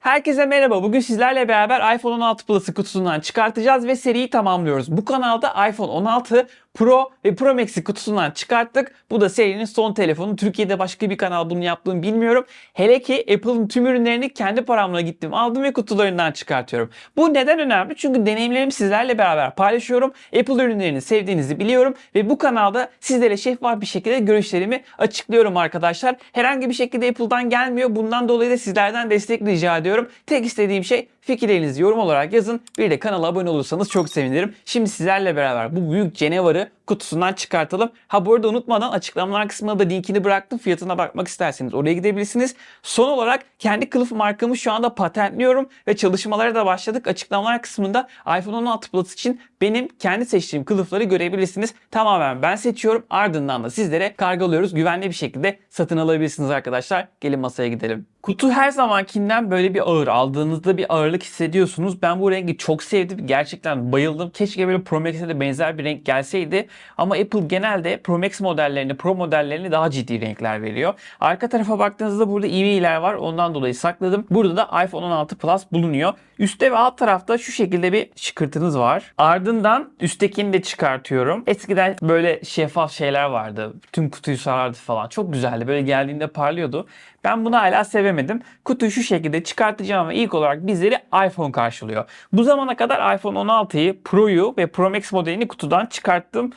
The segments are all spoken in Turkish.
Herkese merhaba. Bugün sizlerle beraber iPhone 16 Plus'ı kutusundan çıkartacağız ve seriyi tamamlıyoruz. Bu kanalda iPhone 16 Pro ve Pro Max'i kutusundan çıkarttık. Bu da serinin son telefonu. Türkiye'de başka bir kanal bunu yaptığını bilmiyorum. Hele ki Apple'ın tüm ürünlerini kendi paramla gittim aldım ve kutularından çıkartıyorum. Bu neden önemli? Çünkü deneyimlerimi sizlerle beraber paylaşıyorum. Apple ürünlerini sevdiğinizi biliyorum ve bu kanalda sizlere şeffaf bir şekilde görüşlerimi açıklıyorum arkadaşlar. Herhangi bir şekilde Apple'dan gelmiyor. Bundan dolayı da sizlerden destek rica ediyorum. Tek istediğim şey fikirlerinizi yorum olarak yazın. Bir de kanala abone olursanız çok sevinirim. Şimdi sizlerle beraber bu büyük canavarı kutusundan çıkartalım. Ha bu arada unutmadan açıklamalar kısmına da linkini bıraktım. Fiyatına bakmak isterseniz oraya gidebilirsiniz. Son olarak kendi kılıf markamı şu anda patentliyorum ve çalışmalara da başladık. Açıklamalar kısmında iPhone 16 Plus için benim kendi seçtiğim kılıfları görebilirsiniz. Tamamen ben seçiyorum. Ardından da sizlere kargolıyoruz. Güvenli bir şekilde satın alabilirsiniz arkadaşlar. Gelin masaya gidelim. Kutu her zamankinden böyle bir ağır. Aldığınızda bir ağırlık hissediyorsunuz. Ben bu rengi çok sevdim. Gerçekten bayıldım. Keşke böyle Pro Max'e de benzer bir renk gelseydi. Ama Apple genelde Pro Max modellerini, Pro modellerini daha ciddi renkler veriyor. Arka tarafa baktığınızda burada e-mailler var. Ondan dolayı sakladım. Burada da iPhone 16 Plus bulunuyor. Üstte ve alt tarafta şu şekilde bir şıkırtınız var. Ardından üsttekini de çıkartıyorum. Eskiden böyle şeffaf şeyler vardı. Tüm kutuyu sarardı falan. Çok güzeldi. Böyle geldiğinde parlıyordu. Ben bunu hala sevemedim. Kutuyu şu şekilde çıkartacağım ve ilk olarak bizleri iPhone karşılıyor. Bu zamana kadar iPhone 16'yı, Pro'yu ve Pro Max modelini kutudan çıkarttım.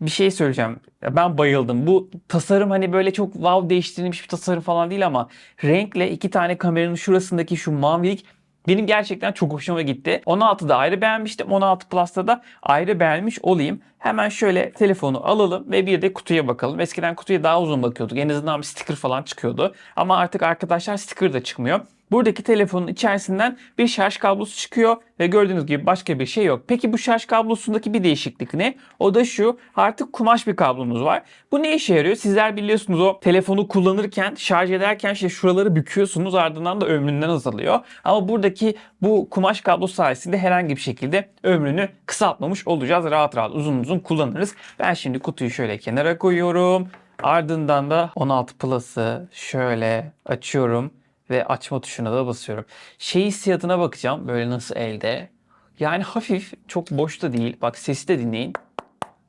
Bir şey söyleyeceğim. Ben bayıldım. Bu tasarım hani böyle çok wow değiştirilmiş bir tasarım falan değil ama renkle iki tane kameranın şurasındaki şu mavilik benim gerçekten çok hoşuma gitti. 16'da ayrı beğenmiştim. 16 Plus'ta da ayrı beğenmiş olayım. Hemen şöyle telefonu alalım ve bir de kutuya bakalım. Eskiden kutuya daha uzun bakıyorduk. En azından bir sticker falan çıkıyordu. Ama artık arkadaşlar sticker da çıkmıyor. Buradaki telefonun içerisinden bir şarj kablosu çıkıyor ve gördüğünüz gibi başka bir şey yok. Peki bu şarj kablosundaki bir değişiklik ne? O da şu artık kumaş bir kablomuz var. Bu ne işe yarıyor? Sizler biliyorsunuz o telefonu kullanırken şarj ederken işte şuraları büküyorsunuz ardından da ömründen azalıyor. Ama buradaki bu kumaş kablo sayesinde herhangi bir şekilde ömrünü kısaltmamış olacağız. Rahat rahat uzun uzun kullanırız. Ben şimdi kutuyu şöyle kenara koyuyorum. Ardından da 16 Plus'ı şöyle açıyorum ve açma tuşuna da basıyorum. Şey hissiyatına bakacağım böyle nasıl elde. Yani hafif çok boş da değil. Bak sesi de dinleyin.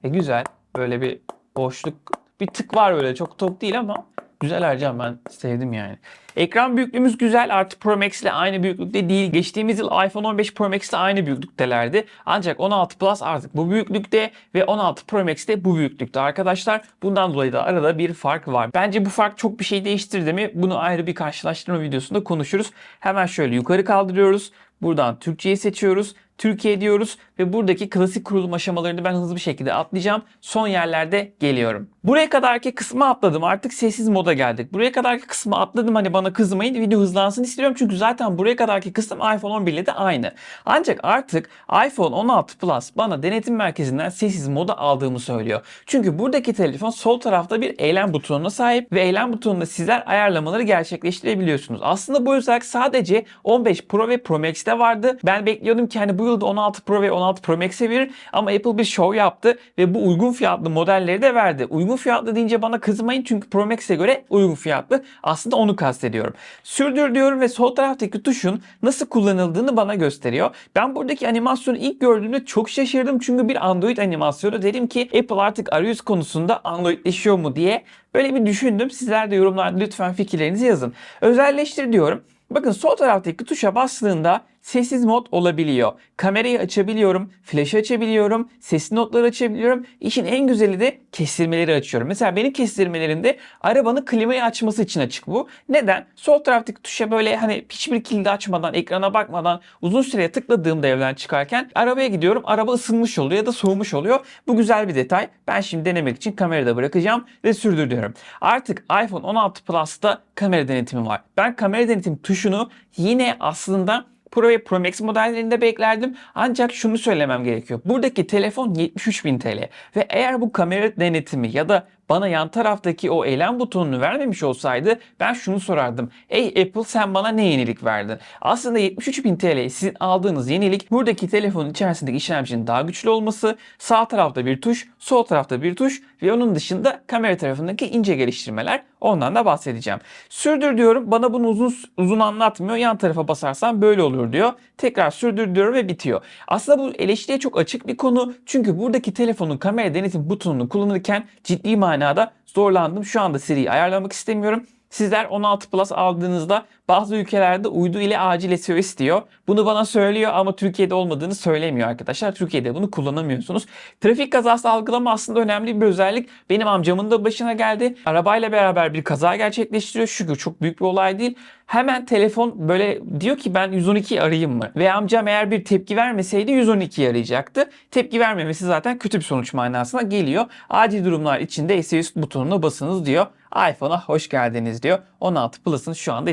E güzel. Böyle bir boşluk bir tık var böyle çok top değil ama güzel Ercan ben sevdim yani. Ekran büyüklüğümüz güzel artı Pro Max ile aynı büyüklükte değil. Geçtiğimiz yıl iPhone 15 Pro Max ile aynı büyüklüktelerdi. Ancak 16 Plus artık bu büyüklükte ve 16 Pro Max de bu büyüklükte arkadaşlar. Bundan dolayı da arada bir fark var. Bence bu fark çok bir şey değiştirdi mi? Bunu ayrı bir karşılaştırma videosunda konuşuruz. Hemen şöyle yukarı kaldırıyoruz. Buradan Türkçeyi seçiyoruz. Türkiye diyoruz ve buradaki klasik kurulum aşamalarını ben hızlı bir şekilde atlayacağım. Son yerlerde geliyorum. Buraya kadarki kısmı atladım. Artık sessiz moda geldik. Buraya kadarki kısmı atladım. Hani bana kızmayın. Video hızlansın istiyorum. Çünkü zaten buraya kadarki kısım iPhone 11 ile de aynı. Ancak artık iPhone 16 Plus bana denetim merkezinden sessiz moda aldığımı söylüyor. Çünkü buradaki telefon sol tarafta bir eylem butonuna sahip ve eylem butonunda sizler ayarlamaları gerçekleştirebiliyorsunuz. Aslında bu özellik sadece 15 Pro ve Pro Max'te vardı. Ben bekliyordum ki hani bu yılda 16 Pro ve 16 Pro Max'e verir ama Apple bir show yaptı ve bu uygun fiyatlı modelleri de verdi. Uygun fiyatlı deyince bana kızmayın çünkü Pro Max'e göre uygun fiyatlı. Aslında onu kastediyorum. Sürdür diyorum ve sol taraftaki tuşun nasıl kullanıldığını bana gösteriyor. Ben buradaki animasyonu ilk gördüğümde çok şaşırdım çünkü bir Android animasyonu. Dedim ki Apple artık arayüz konusunda Androidleşiyor mu diye böyle bir düşündüm. Sizler de yorumlarda lütfen fikirlerinizi yazın. Özelleştir diyorum. Bakın sol taraftaki tuşa bastığında sessiz mod olabiliyor. Kamerayı açabiliyorum, flash açabiliyorum, sesli notları açabiliyorum. İşin en güzeli de kestirmeleri açıyorum. Mesela benim kestirmelerimde arabanın klimayı açması için açık bu. Neden? Sol taraftaki tuşa böyle hani hiçbir kilidi açmadan, ekrana bakmadan uzun süre tıkladığımda evden çıkarken arabaya gidiyorum. Araba ısınmış oluyor ya da soğumuş oluyor. Bu güzel bir detay. Ben şimdi denemek için kamerada bırakacağım ve sürdür diyorum. Artık iPhone 16 Plus'ta kamera denetimi var. Ben kamera denetim tuşunu yine aslında Pro ve Pro Max modellerinde beklerdim. Ancak şunu söylemem gerekiyor. Buradaki telefon 73.000 TL ve eğer bu kamera denetimi ya da bana yan taraftaki o eylem butonunu vermemiş olsaydı ben şunu sorardım. Ey Apple sen bana ne yenilik verdin? Aslında 73.000 TL sizin aldığınız yenilik buradaki telefonun içerisindeki işlemcinin daha güçlü olması, sağ tarafta bir tuş, sol tarafta bir tuş ve onun dışında kamera tarafındaki ince geliştirmeler. Ondan da bahsedeceğim. Sürdür diyorum. Bana bunu uzun uzun anlatmıyor. Yan tarafa basarsam böyle olur diyor. Tekrar sürdür diyorum ve bitiyor. Aslında bu eleştiriye çok açık bir konu. Çünkü buradaki telefonun kamera denetim butonunu kullanırken ciddi manada zorlandım. Şu anda seriyi ayarlamak istemiyorum. Sizler 16 Plus aldığınızda bazı ülkelerde uydu ile acil SEO istiyor. Bunu bana söylüyor ama Türkiye'de olmadığını söylemiyor arkadaşlar. Türkiye'de bunu kullanamıyorsunuz. Trafik kazası algılama aslında önemli bir özellik. Benim amcamın da başına geldi. Arabayla beraber bir kaza gerçekleştiriyor. Şükür çok büyük bir olay değil. Hemen telefon böyle diyor ki ben 112 arayayım mı? Ve amcam eğer bir tepki vermeseydi 112'yi arayacaktı. Tepki vermemesi zaten kötü bir sonuç manasına geliyor. Acil durumlar içinde SEO butonuna basınız diyor iPhone'a hoş geldiniz diyor. 16 Plus'ın şu anda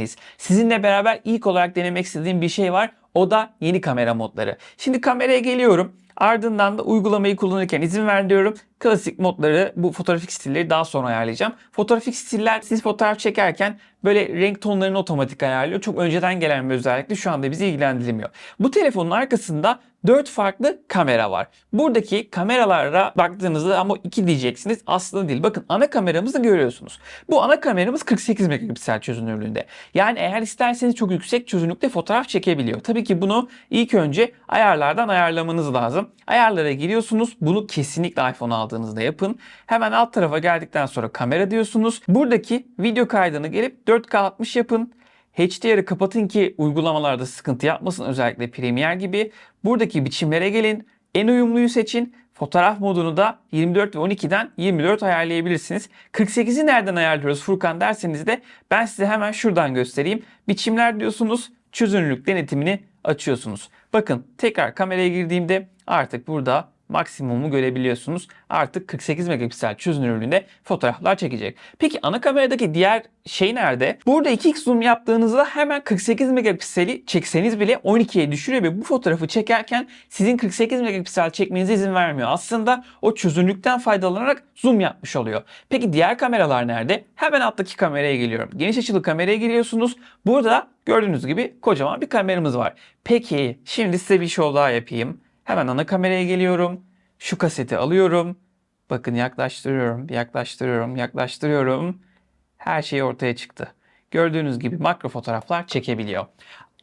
içerisindeyiz. Sizinle beraber ilk olarak denemek istediğim bir şey var. O da yeni kamera modları. Şimdi kameraya geliyorum. Ardından da uygulamayı kullanırken izin ver diyorum. Klasik modları, bu fotoğrafik stilleri daha sonra ayarlayacağım. Fotoğrafik stiller siz fotoğraf çekerken böyle renk tonlarını otomatik ayarlıyor. Çok önceden gelen bir özellikle şu anda bizi ilgilendirmiyor. Bu telefonun arkasında 4 farklı kamera var. Buradaki kameralara baktığınızda ama 2 diyeceksiniz. Aslında değil. Bakın ana kameramızı görüyorsunuz. Bu ana kameramız 48 megapiksel çözünürlüğünde. Yani eğer isterseniz çok yüksek çözünürlükte fotoğraf çekebiliyor. Tabii ki bunu ilk önce ayarlardan ayarlamanız lazım. Ayarlara giriyorsunuz. Bunu kesinlikle iPhone aldığınızda yapın. Hemen alt tarafa geldikten sonra kamera diyorsunuz. Buradaki video kaydını gelip 4K 60 yapın. HDR'ı kapatın ki uygulamalarda sıkıntı yapmasın özellikle Premiere gibi. Buradaki biçimlere gelin. En uyumluyu seçin. Fotoğraf modunu da 24 ve 12'den 24 ayarlayabilirsiniz. 48'i nereden ayarlıyoruz Furkan derseniz de ben size hemen şuradan göstereyim. Biçimler diyorsunuz. Çözünürlük denetimini açıyorsunuz. Bakın tekrar kameraya girdiğimde artık burada maksimumu görebiliyorsunuz. Artık 48 megapiksel çözünürlüğünde fotoğraflar çekecek. Peki ana kameradaki diğer şey nerede? Burada 2x zoom yaptığınızda hemen 48 megapikseli çekseniz bile 12'ye düşürüyor ve bu fotoğrafı çekerken sizin 48 megapiksel çekmenize izin vermiyor. Aslında o çözünürlükten faydalanarak zoom yapmış oluyor. Peki diğer kameralar nerede? Hemen alttaki kameraya geliyorum. Geniş açılı kameraya giriyorsunuz. Burada gördüğünüz gibi kocaman bir kameramız var. Peki şimdi size bir show daha yapayım. Hemen ana kameraya geliyorum. Şu kaseti alıyorum. Bakın yaklaştırıyorum, yaklaştırıyorum, yaklaştırıyorum. Her şey ortaya çıktı. Gördüğünüz gibi makro fotoğraflar çekebiliyor.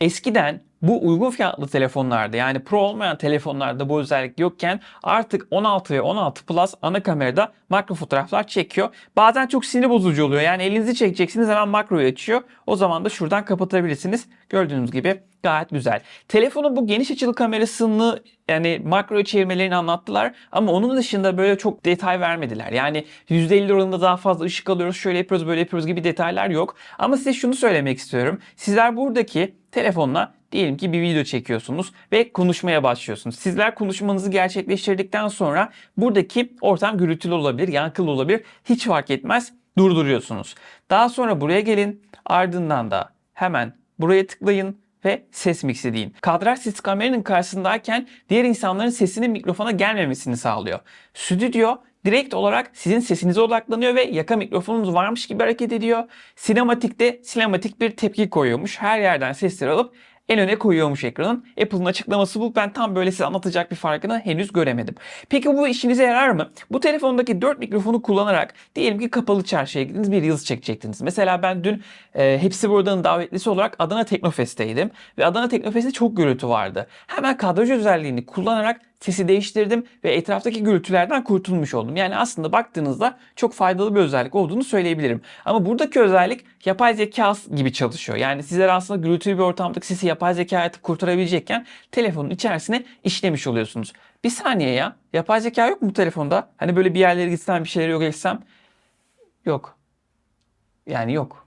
Eskiden bu uygun fiyatlı telefonlarda yani Pro olmayan telefonlarda bu özellik yokken artık 16 ve 16 Plus ana kamerada makro fotoğraflar çekiyor. Bazen çok sinir bozucu oluyor. Yani elinizi çekeceksiniz hemen makroyu açıyor. O zaman da şuradan kapatabilirsiniz. Gördüğünüz gibi gayet güzel. Telefonun bu geniş açılı kamerasını yani makroya çevirmelerini anlattılar ama onun dışında böyle çok detay vermediler. Yani %50 oranında daha fazla ışık alıyoruz, şöyle yapıyoruz, böyle yapıyoruz gibi detaylar yok. Ama size şunu söylemek istiyorum. Sizler buradaki telefonla diyelim ki bir video çekiyorsunuz ve konuşmaya başlıyorsunuz. Sizler konuşmanızı gerçekleştirdikten sonra buradaki ortam gürültülü olabilir, yankılı olabilir. Hiç fark etmez. Durduruyorsunuz. Daha sonra buraya gelin. Ardından da hemen buraya tıklayın ve ses mixi deyin. Kadraj siz kameranın karşısındayken diğer insanların sesinin mikrofona gelmemesini sağlıyor. Stüdyo direkt olarak sizin sesinize odaklanıyor ve yaka mikrofonunuz varmış gibi hareket ediyor. Sinematikte sinematik bir tepki koyuyormuş. Her yerden sesleri alıp en öne koyuyormuş ekranın. Apple'ın açıklaması bu. Ben tam böyle size anlatacak bir farkını henüz göremedim. Peki bu işinize yarar mı? Bu telefondaki 4 mikrofonu kullanarak diyelim ki kapalı çarşıya gittiniz bir Reels çekecektiniz. Mesela ben dün e, Hepsi Burada'nın davetlisi olarak Adana Teknofest'teydim. Ve Adana Teknofest'te çok gürültü vardı. Hemen kadraj özelliğini kullanarak sesi değiştirdim ve etraftaki gürültülerden kurtulmuş oldum. Yani aslında baktığınızda çok faydalı bir özellik olduğunu söyleyebilirim. Ama buradaki özellik yapay zeka gibi çalışıyor. Yani sizler aslında gürültülü bir ortamdaki sesi yapay zeka atıp kurtarabilecekken telefonun içerisine işlemiş oluyorsunuz. Bir saniye ya. Yapay zeka yok mu bu telefonda? Hani böyle bir yerlere gitsem bir şeyleri yok etsem. Yok. Yani yok.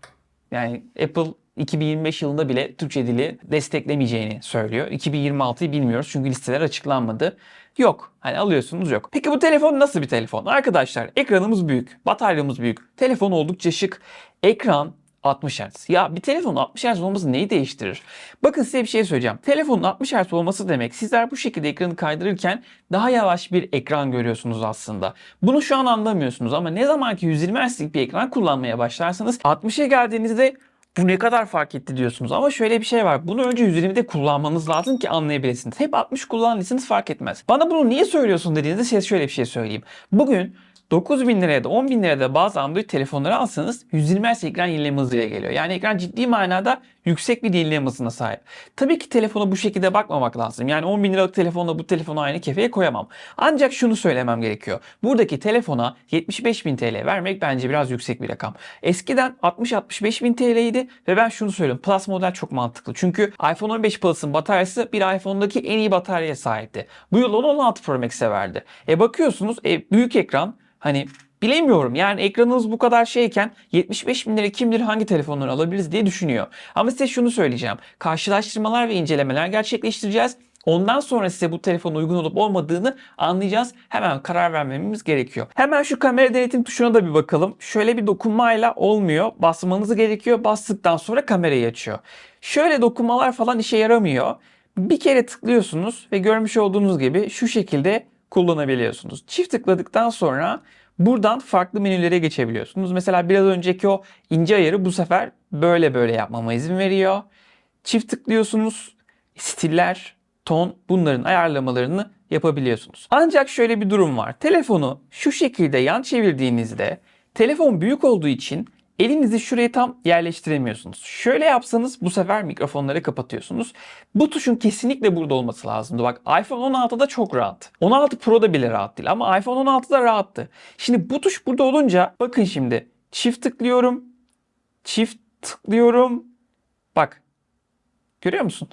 Yani Apple 2025 yılında bile Türkçe dili desteklemeyeceğini söylüyor. 2026'yı bilmiyoruz çünkü listeler açıklanmadı. Yok. Hani alıyorsunuz yok. Peki bu telefon nasıl bir telefon? Arkadaşlar ekranımız büyük, bataryamız büyük, telefon oldukça şık. Ekran 60 Hz. Ya bir telefonun 60 Hz olması neyi değiştirir? Bakın size bir şey söyleyeceğim. Telefonun 60 Hz olması demek sizler bu şekilde ekranı kaydırırken daha yavaş bir ekran görüyorsunuz aslında. Bunu şu an anlamıyorsunuz ama ne zaman ki 120 Hz'lik bir ekran kullanmaya başlarsanız 60'a geldiğinizde bu ne kadar fark etti diyorsunuz. Ama şöyle bir şey var. Bunu önce 120'de kullanmanız lazım ki anlayabilirsiniz. Hep 60 kullandıysanız fark etmez. Bana bunu niye söylüyorsun dediğinizde size şöyle bir şey söyleyeyim. Bugün 9 bin liraya da 10 bin liraya da bazı Android telefonları alsanız 120 Hz ekran yenileme hızıyla geliyor. Yani ekran ciddi manada yüksek bir yenileme hızına sahip. Tabii ki telefona bu şekilde bakmamak lazım. Yani 10 bin liralık telefonla bu telefonu aynı kefeye koyamam. Ancak şunu söylemem gerekiyor. Buradaki telefona 75 bin TL vermek bence biraz yüksek bir rakam. Eskiden 60-65 bin TL'ydi ve ben şunu söylüyorum. Plus model çok mantıklı. Çünkü iPhone 15 Plus'ın bataryası bir iPhone'daki en iyi bataryaya sahipti. Bu yıl onu 16 Pro Max'e verdi. E bakıyorsunuz e, büyük ekran Hani bilemiyorum yani ekranınız bu kadar şeyken 75 bin lira kim bilir hangi telefonları alabiliriz diye düşünüyor. Ama size şunu söyleyeceğim. Karşılaştırmalar ve incelemeler gerçekleştireceğiz. Ondan sonra size bu telefon uygun olup olmadığını anlayacağız. Hemen karar vermemiz gerekiyor. Hemen şu kamera denetim tuşuna da bir bakalım. Şöyle bir dokunmayla olmuyor. Basmanız gerekiyor. Bastıktan sonra kamerayı açıyor. Şöyle dokunmalar falan işe yaramıyor. Bir kere tıklıyorsunuz ve görmüş olduğunuz gibi şu şekilde kullanabiliyorsunuz. Çift tıkladıktan sonra buradan farklı menülere geçebiliyorsunuz. Mesela biraz önceki o ince ayarı bu sefer böyle böyle yapmama izin veriyor. Çift tıklıyorsunuz. Stiller, ton bunların ayarlamalarını yapabiliyorsunuz. Ancak şöyle bir durum var. Telefonu şu şekilde yan çevirdiğinizde telefon büyük olduğu için elinizi şuraya tam yerleştiremiyorsunuz. Şöyle yapsanız bu sefer mikrofonları kapatıyorsunuz. Bu tuşun kesinlikle burada olması lazımdı. Bak iPhone 16'da çok rahat. 16 Pro'da bile rahat değil ama iPhone 16'da rahattı. Şimdi bu tuş burada olunca bakın şimdi çift tıklıyorum. Çift tıklıyorum. Bak. Görüyor musun?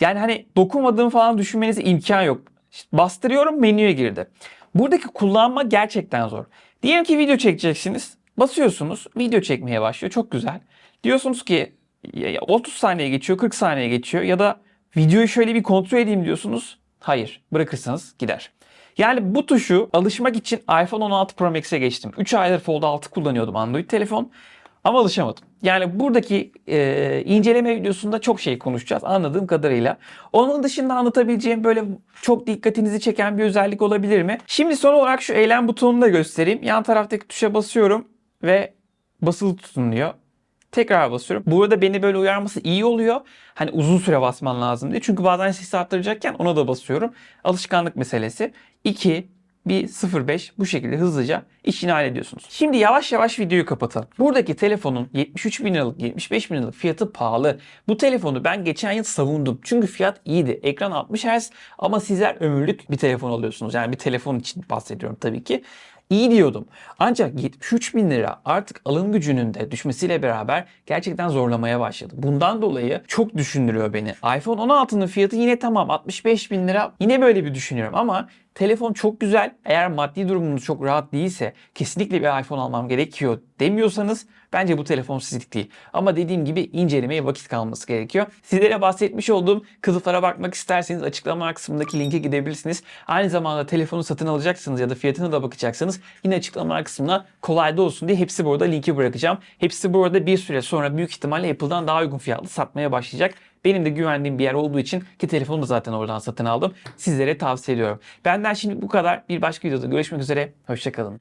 Yani hani dokunmadığım falan düşünmenize imkan yok. İşte bastırıyorum menüye girdi. Buradaki kullanma gerçekten zor. Diyelim ki video çekeceksiniz. Basıyorsunuz video çekmeye başlıyor. Çok güzel. Diyorsunuz ki ya- ya 30 saniye geçiyor 40 saniye geçiyor ya da videoyu şöyle bir kontrol edeyim diyorsunuz. Hayır bırakırsanız gider. Yani bu tuşu alışmak için iPhone 16 Pro Max'e geçtim. 3 aydır Fold 6 kullanıyordum Android telefon. Ama alışamadım. Yani buradaki e, inceleme videosunda çok şey konuşacağız anladığım kadarıyla. Onun dışında anlatabileceğim böyle çok dikkatinizi çeken bir özellik olabilir mi? Şimdi son olarak şu eylem butonunu da göstereyim. Yan taraftaki tuşa basıyorum ve basılı tutun diyor. Tekrar basıyorum. Burada beni böyle uyarması iyi oluyor. Hani uzun süre basman lazım diye. Çünkü bazen sesi arttıracakken ona da basıyorum. Alışkanlık meselesi. 2, bir 0.5 bu şekilde hızlıca işini hallediyorsunuz. Şimdi yavaş yavaş videoyu kapatalım. Buradaki telefonun 73 bin liralık 75 bin liralık fiyatı pahalı. Bu telefonu ben geçen yıl savundum. Çünkü fiyat iyiydi. Ekran 60 Hz ama sizler ömürlük bir telefon alıyorsunuz. Yani bir telefon için bahsediyorum tabii ki. İyi diyordum. Ancak 73 bin lira artık alım gücünün de düşmesiyle beraber gerçekten zorlamaya başladı. Bundan dolayı çok düşündürüyor beni. iPhone 16'nın fiyatı yine tamam 65 bin lira. Yine böyle bir düşünüyorum ama telefon çok güzel. Eğer maddi durumunuz çok rahat değilse kesinlikle bir iPhone almam gerekiyor demiyorsanız bence bu telefon sizlik değil. Ama dediğim gibi incelemeye vakit kalması gerekiyor. Sizlere bahsetmiş olduğum kılıflara bakmak isterseniz açıklama kısmındaki linke gidebilirsiniz. Aynı zamanda telefonu satın alacaksınız ya da fiyatına da bakacaksanız yine açıklama kısmına kolayda olsun diye hepsi burada linki bırakacağım. Hepsi burada bir süre sonra büyük ihtimalle Apple'dan daha uygun fiyatlı satmaya başlayacak. Benim de güvendiğim bir yer olduğu için ki telefonu da zaten oradan satın aldım. Sizlere tavsiye ediyorum. Benden şimdi bu kadar. Bir başka videoda görüşmek üzere. Hoşçakalın.